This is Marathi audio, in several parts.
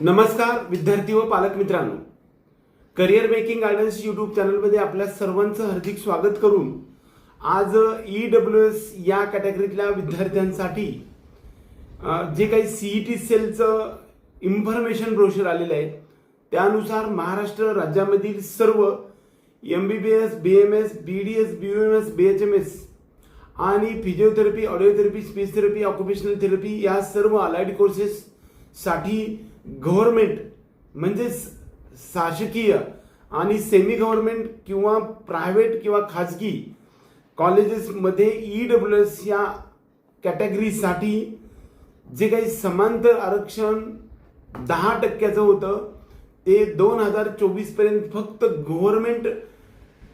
नमस्कार विद्यार्थी व पालक मित्रांनो. करिअर मेकिंग गायडन्स युट्यूब चॅनलमध्ये आपल्या सर्वांचं हार्दिक स्वागत करून आज ई डब्ल्यू एस या कॅटेगरीतल्या विद्यार्थ्यांसाठी जे काही सीई टी सेलचं इन्फॉर्मेशन ब्रोशर आलेलं आहे त्यानुसार महाराष्ट्र राज्यामधील सर्व M B B S B M S B D S B M S B H M S आणि physiotherapy audiotherapy speech therapy occupational therapy या सर्व अलाइड कोर्सेससाठी गव्हर्मेंट गव्हर्नमेंट म्हणजेच शासकीय आणि सेमी गव्हर्नमेंट किंवा प्रायव्हेट किंवा खाजगी कॉलेजेसमध्ये ई डब्ल्यू एस या कॅटेगरीसाठी जे काही समांतर आरक्षण दहा टक्क्याचं होतं ते दोन हजार चोवीसपर्यंत फक्त गव्हर्नमेंट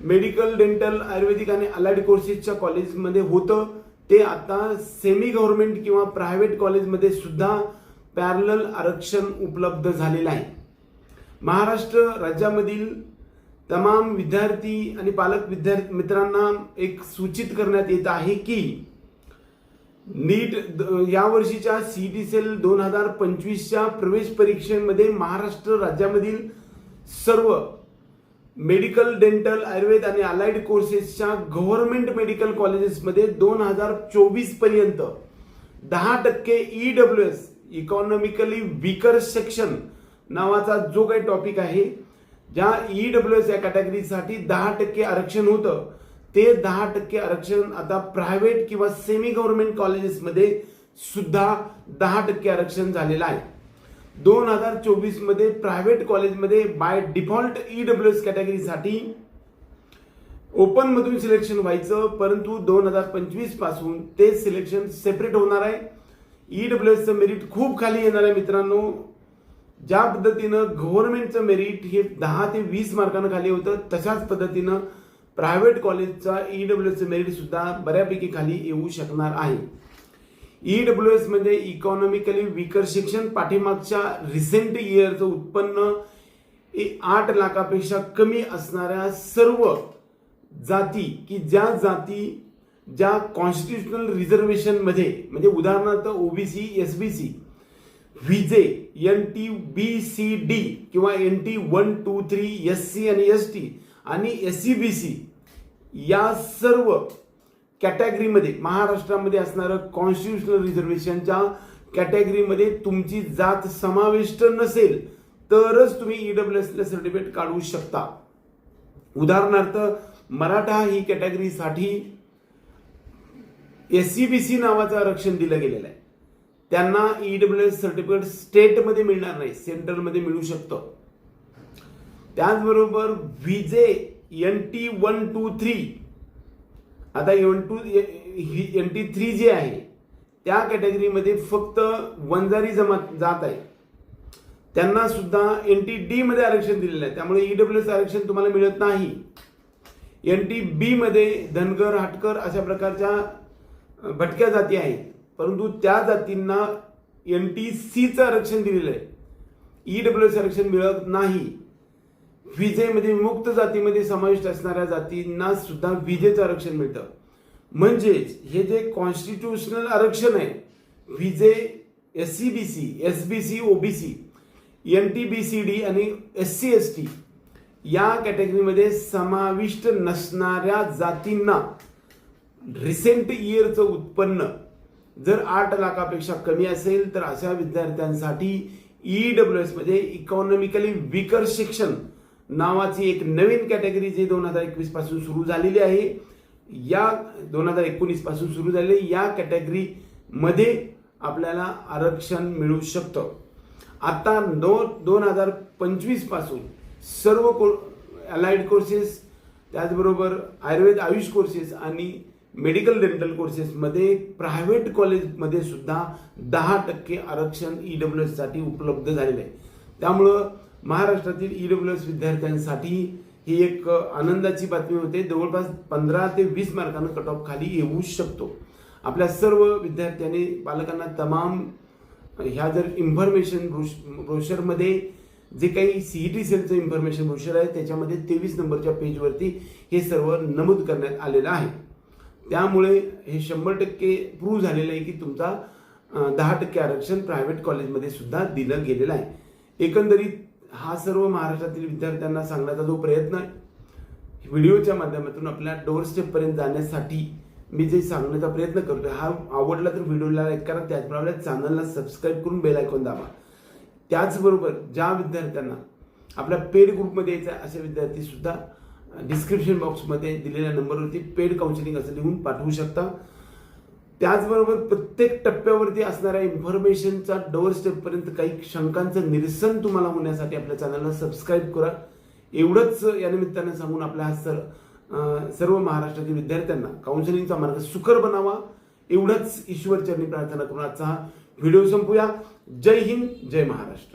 मेडिकल डेंटल आयुर्वेदिक आणि अलाइड कोर्सेसच्या कॉलेजमध्ये होतं. ते आता सेमी गव्हर्नमेंट किंवा प्रायव्हेट कॉलेजमध्ये सुद्धा पॅरल आरक्षण उपलब्ध झालेलं आहे. महाराष्ट्र राज्यामधील तमाम विद्यार्थी आणि पालक विद्यार्थी मित्रांना एक सूचित करण्यात येत आहे की नीट द- या वर्षीच्या सी टी सेल दोन हजार पंचवीसच्या प्रवेश परीक्षेमध्ये महाराष्ट्र राज्यामधील सर्व मेडिकल डेंटल आयुर्वेद आणि अलाइड कोर्सेसच्या गव्हर्नमेंट मेडिकल कॉलेजेसमध्ये दोन हजार चोवीसपर्यंत दहा टक्के E W S economically weaker section नावाचा जो काही टॉपिक आहे ज्या ई डब्ल्यू एस या कॅटेगरीसाठी दहा टक्के आरक्षण होतं ते दहा टक्के आरक्षण आता प्रायव्हेट किंवा सेमी गव्हर्नमेंट कॉलेजेसमध्ये सुद्धा दहा टक्के आरक्षण झालेलं आहे. दोन हजार चोवीसमध्ये प्रायव्हेट कॉलेजमध्ये by default E W S कॅटेगरीसाठी ओपनमधून सिलेक्शन व्हायचं परंतु दोन हजार पंचवीसपासून ते सिलेक्शन सेपरेट होणार आहे. ई डब्ल्यू एसचं मेरिट खूप खाली येणार आहे मित्रांनो. ज्या पद्धतीनं गव्हर्नमेंटचं मेरिट हे दहा ते वीस मार्कानं खाली होतं तशाच पद्धतीनं प्रायव्हेट कॉलेजचा ई डब्ल्यू एसचं मेरिट सुद्धा बऱ्यापैकी खाली येऊ शकणार आहे. ई डब्ल्यू एसमध्ये इकॉनॉमिकली विकर शिक्षण पाठीमागच्या रिसेंट इयरचं उत्पन्न आठ लाखापेक्षा कमी असणाऱ्या सर्व जाती की ज्या जाती ज्या कॉन्स्टिट्युशनल रिझर्वेशनमध्ये म्हणजे उदाहरणार्थ OBC V J N T B C D किंवा N T one two three S C आणि एस टी आणि एस सी बी सी या सर्व कॅटेगरीमध्ये महाराष्ट्रामध्ये असणारं कॉन्स्टिट्युशनल रिझर्वेशनच्या कॅटेगरीमध्ये तुमची जात समाविष्ट नसेल तरच तुम्ही ई ईडब्ल्यू एस सर्टिफिकेट काढू शकता. उदाहरणार्थ मराठा ही कॅटेगरीसाठी एस सी बी सी नावाचं आरक्षण दिलं गेलेलं आहे. त्यांना ईडब्ल्यू एस सर्टिफिकेट स्टेटमध्ये मिळणार नाही सेंट्रलमध्ये मिळू शकतं. त्याचबरोबर VJ N T one two three आता N two N T three जे आहे त्या कॅटेगरीमध्ये फक्त वंजारी जमात जात आहे. त्यांना सुद्धा एन टी डीमध्ये आरक्षण दिलेलं आहे. त्यामुळे ईडब्ल्यू एस आरक्षण तुम्हाला मिळत नाही. एन टी बीमध्ये धनगर हाटकर अशा प्रकारच्या भटक्या जाती आहेत. परंतु त्या जातींना एन टी सीचं आरक्षण दिलेलं आहे. ईडब्ल्यू एस आरक्षण मिळत नाही. विजेमध्ये विमुक्त जातीमध्ये समाविष्ट असणाऱ्या जातींना सुद्धा विजेचं आरक्षण मिळतं. म्हणजेच हे जे कॉन्स्टिट्युशनल आरक्षण आहे VJ S C B C S B C OBC N T B C D आणि एस सी एस टी या कॅटेगरीमध्ये समाविष्ट नसणाऱ्या जातींना रिसेंट इयरचं उत्पन्न जर आठ लाखापेक्षा कमी असेल तर अशा विद्यार्थ्यांसाठी ई डब्ल्यू एस म्हणजे इकॉनॉमिकली विकर शिक्षण नावाची एक नवीन कॅटेगरी जी दोन हजार एकवीसपासून सुरू झालेली आहे. या दोन हजार एकोणीसपासून सुरू झालेली या कॅटेगरी मध्ये आपल्याला आरक्षण मिळू शकतं. आता दो दोन हजार पंचवीसपासून सर्व को अलाइड कोर्सेस त्याचबरोबर आयुर्वेद आयुष कोर्सेस आणि मेडिकल डेंटल कोर्सेसमध्ये प्रायव्हेट कॉलेजमध्ये सुद्धा दहा टक्के आरक्षण ई डब्ल्यू एससाठी उपलब्ध झालेलं आहे. त्यामुळं महाराष्ट्रातील ई डब्ल्यू एस विद्यार्थ्यांसाठी ही एक आनंदाची बातमी होते. जवळपास पंधरा ते वीस मार्कानं कट ऑफ खाली येऊ शकतो. आपल्या सर्व विद्यार्थ्यांनी पालकांना तमाम ह्या जर इन्फॉर्मेशन ब्रोशरमध्ये जे काही सीईटी सेलचं इन्फॉर्मेशन ब्रोशर आहे त्याच्यामध्ये तेवीस नंबरच्या पेजवरती हे सर्व नमूद करण्यात आलेलं आहे. त्यामुळे हे शंभर टक्के प्रूव्ह झालेलं आहे की तुमचा दहा टक्के आरक्षण प्रायव्हेट कॉलेजमध्ये सुद्धा दिलं गेलेलं आहे. एकंदरीत हा सर्व महाराष्ट्रातील विद्यार्थ्यांना सांगण्याचा जो प्रयत्न आहे व्हिडिओच्या माध्यमातून आपल्या डोअर स्टेपपर्यंत जाण्यासाठी मी जे सांगण्याचा प्रयत्न करतोय हा आवडला तर व्हिडिओला लाईक करा त्याचप्रमाणे चॅनलला सबस्क्राईब करून बेल आयकॉन दाबा. त्याचबरोबर ज्या विद्यार्थ्यांना आपल्या पेड ग्रुपमध्ये यायचं आहे, असे विद्यार्थी सुद्धा डिस्क्रिप्शन बॉक्समध्ये दिलेल्या नंबरवरती पेड काउन्सिलिंग असं लिहून पाठवू शकता. त्याचबरोबर प्रत्येक टप्प्यावरती असणाऱ्या इन्फॉर्मेशनचा डोअर स्टेपपर्यंत काही शंकांचं निरसन तुम्हाला होण्यासाठी आपल्या चॅनलला सबस्क्राईब करा. एवढंच या निमित्तानं सांगून आपल्या हा सर सर्व महाराष्ट्रातील विद्यार्थ्यांना काउन्सिलिंगचा मार्ग सुकर बनावा. एवढंच ईश्वर चरणी प्रार्थना करून आजचा हा व्हिडिओ संपूया. जय हिंद जय महाराष्ट्र.